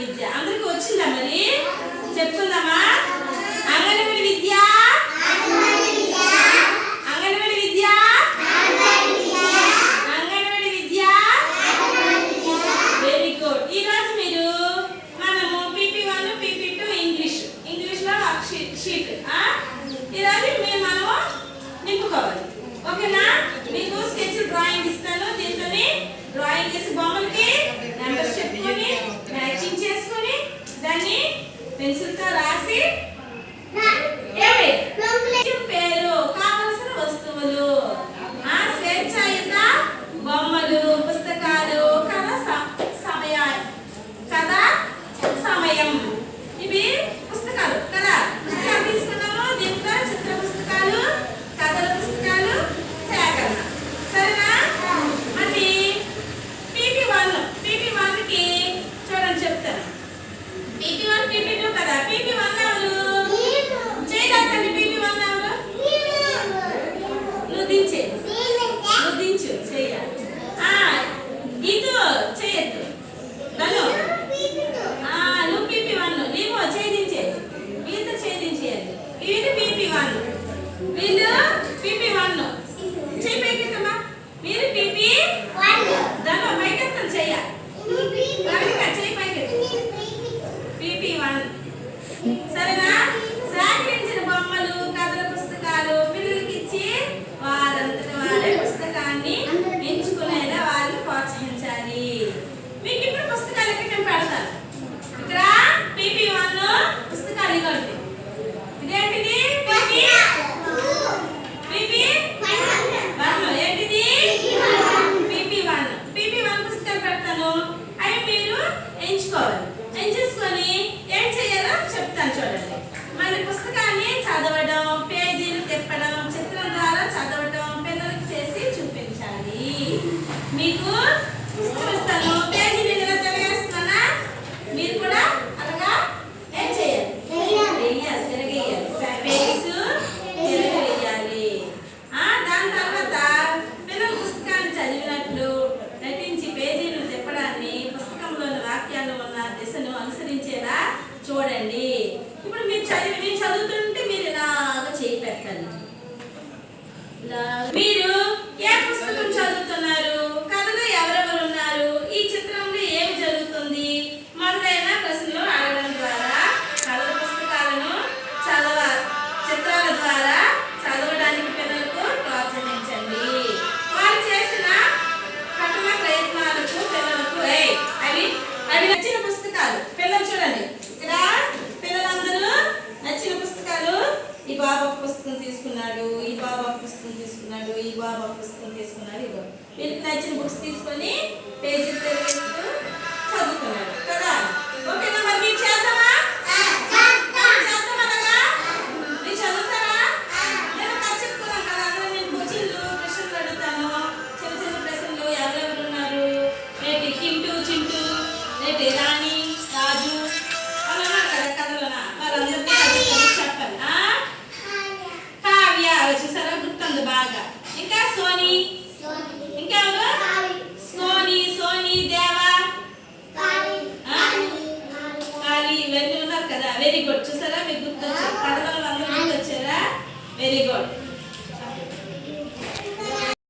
విద్య. అందరికి వచ్చిందా మరి? చెప్తుందమ్మా అంగన్వాడి విద్య? అంగన్వాడి విద్య? అంగన్వాడి విద్య? వెరీ గుడ్ ఈ రోజు మీరు మనము PP one PP two English ఇంగ్లీష్లో షీట్ ఈ రోజు మేము మనము నింపుకోవాలి. ఓకేనా? మీకు స్కెచ్ డ్రాయింగ్ ఇస్తాను. పెన్సిల్తో రాసి Said, మీకు ఇస్తాను పేజీ నిండుగా తిరగేస్తున్నానా మీరు కూడా అలాగా ఏం చేయాలి? దాని తర్వాత పిల్లల పుస్తకాన్ని చదివినట్లు నటించి పేజీలు తిప్పడాన్ని పుస్తకంలోని వాక్యాలు ఉన్న దిశను అనుసరించేలా చూడండి. ఇప్పుడు మీరు చదివి మీరు చదువుతుంటే మీరు ఇలాగ చేయి పెట్టండి. మీరు మీకు నచ్చిన బుక్స్ తీసుకొని పేజీ వెరీ గుడ్ చూసారా? మీకు గుర్తొచ్చారు కథల వల్ల గుర్తొచ్చారా? Very good